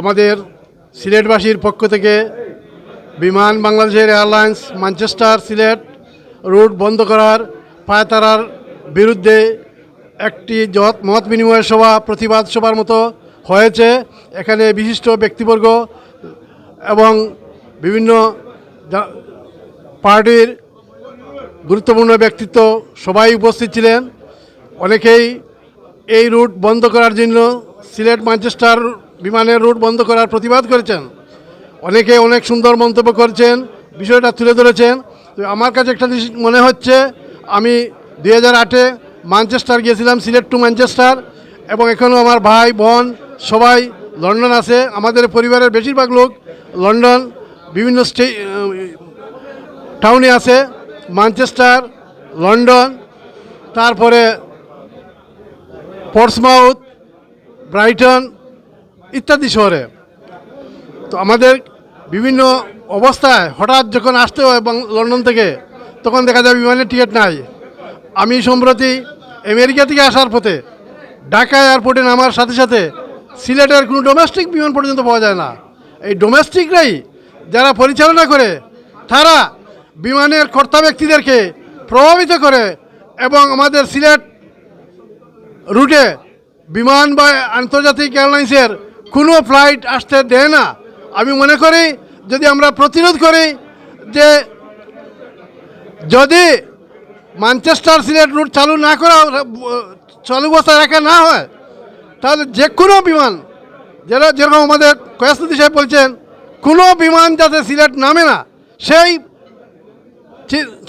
আমাদের সিলেটবাসীর পক্ষ থেকে বিমান বাংলাদেশের এয়ারলাইন্স ম্যানচেস্টার সিলেট রুট বন্ধ করার পায়তারার বিরুদ্ধে একটি যত মত বিনিময় সভা, প্রতিবাদ সভার মতো হয়েছে। এখানে বিশিষ্ট ব্যক্তিবর্গ এবং বিভিন্ন পার্টির গুরুত্বপূর্ণ ব্যক্তিত্ব সবাই উপস্থিত ছিলেন। অনেকেই এই রুট বন্ধ করার জন্য সিলেট ম্যানচেস্টার বিমানের রুট বন্ধ করার প্রতিবাদ করেছেন। অনেকে অনেক সুন্দর মন্তব্য করেছেন, বিষয়টা তুলে ধরেছেন। তো আমার কাছে একটা জিনিস মনে হচ্ছে, আমি দুই হাজার আটে ম্যানচেস্টার গিয়েছিলাম, সিলেট টু ম্যানচেস্টার, এবং এখনও আমার ভাই, বোন, সবাই লন্ডন আছে। আমাদের পরিবারের বেশিরভাগ লোক লন্ডন, বিভিন্ন স্টে টাউনে আছে, ম্যানচেস্টার, লন্ডন, তারপরে পর্সমাউথ, ব্রাইটন ইত্যাদি শহরে। তো আমাদের বিভিন্ন অবস্থায় হঠাৎ যখন আসতে হয় লন্ডন থেকে, তখন দেখা যায় বিমানের টিকিট নাই। আমি সম্প্রতি আমেরিকা থেকে আসার পথে ঢাকা এয়ারপোর্টে নামার সাথে সাথে সিলেটের কোনো ডোমেস্টিক বিমান পর্যন্ত পাওয়া যায় না। এই ডোমেস্টিকরাই যারা পরিচালনা করে, তারা বিমানের কর্তা ব্যক্তিদেরকে প্রভাবিত করে এবং আমাদের সিলেট রুটে বিমান বা আন্তর্জাতিক এয়ারলাইন্সের কোনো ফ্লাইট আসতে দেয় না। আমি মনে করি, যদি আমরা প্রতিরোধ করি যে যদি ম্যানচেস্টার সিলেট রুট চালু না করা, চালু অবস্থায় রাখা না হয়, তাহলে যে কোনো বিমান যেটা যেরকম আমাদের কয়াস্তুতি সাহেব বলছেন, কোনো বিমান যাতে সিলেট নামে না, সেই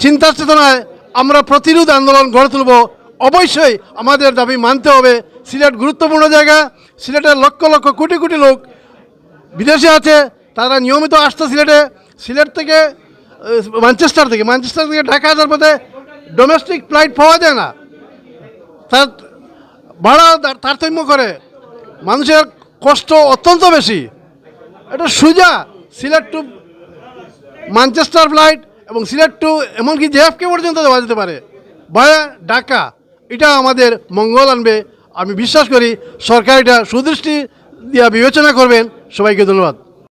চিন্তা চেতনায় আমরা প্রতিরোধ আন্দোলন গড়ে তুলব। অবশ্যই আমাদের দাবি মানতে হবে। সিলেট গুরুত্বপূর্ণ জায়গা সিলেটের লক্ষ লক্ষ কোটি কোটি লোক বিদেশে আছে, তারা নিয়মিত আসতো সিলেটে। সিলেট থেকে ম্যানচেস্টার থেকে। ম্যানচেস্টার থেকে ঢাকা আসার পথে ডোমেস্টিক ফ্লাইট পাওয়া যায় না। তার ভাড়া তার- তারতম্য করে। মানুষের কষ্ট অত্যন্ত বেশি। এটা সোজা সিলেট টু ম্যানচেস্টার ফ্লাইট এবং সিলেট টু এমনকি জেএফকে পর্যন্ত দেওয়া যেতে পারে। ভায়া ঢাকা, এটা আমাদের মঙ্গল আনবে। আমি বিশ্বাস করি সরকার এটা সুদৃষ্টি দিয়া বিবেচনা করবেন। সবাইকে ধন্যবাদ।